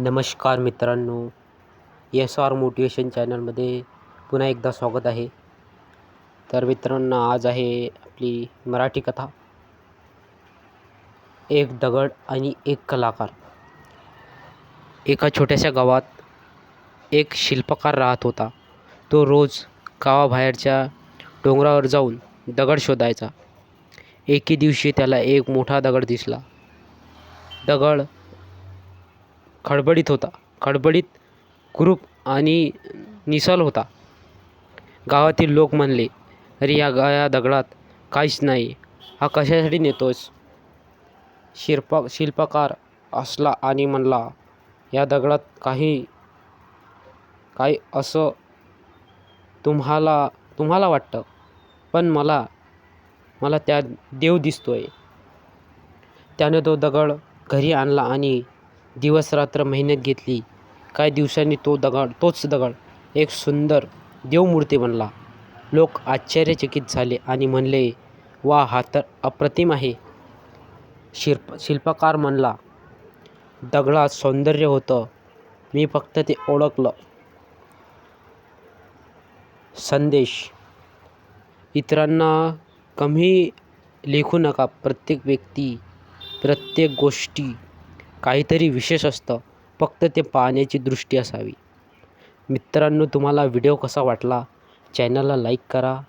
नमस्कार मित्रांनो S R motivation चॅनलमध्ये पुन्हा एकदा स्वागत आहे. तर मित्रांनो आज आहे आपली मराठी कथा. एक दगड आणि एक कलाकार. एका छोट्याशा गावात एक शिल्पकार राहत होता. तो रोज गावाबाहेरच्या डोंगरावर जाऊन दगड शोधायचा. एके दिवशी त्याला एक मोठा दगड दिसला. दगड खडबडीत होता. खडबडीत कुरूप आणि निसल होता. गावातील लोक म्हणले अरे या गाया दगडात काहीच नाही. हा कशासाठी नेतोस? शिल्पा शिल्पकार असला आणि म्हणला या दगडात काही काही असं तुम्हाला तुम्हाला वाटतं पण मला मला त्या देव दिसतोय. त्याने तो दगड घरी आणला आणि दिवस रात्र मेहनत घेतली. काही दिवसांनी तो दगड तोच दगड एक सुंदर देवमूर्ती बनला. लोक आश्चर्यचकित झाले आणि म्हणले वा हा तर अप्रतिम आहे. शिल्प शिल्पकार म्हणला दगडात सौंदर्य होतं. मी फक्त ते ओळखलं. संदेश. इतरांना कमी लेखू नका. प्रत्येक व्यक्ती प्रत्येक गोष्टी काहीतरी विशेष असतं. फक्त ते पाहण्याची दृष्टी असावी. मित्रांनो तुम्हाला व्हिडिओ कसा वाटला? चॅनलला लाईक करा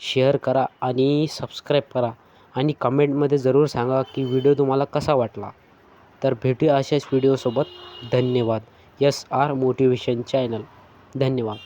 शेअर करा आणि सबस्क्राईब करा. आणि कमेंटमध्ये जरूर सांगा की व्हिडिओ तुम्हाला कसा वाटला? तर भेटूया अशाच व्हिडिओसोबत. धन्यवाद. S R motivation channel. धन्यवाद.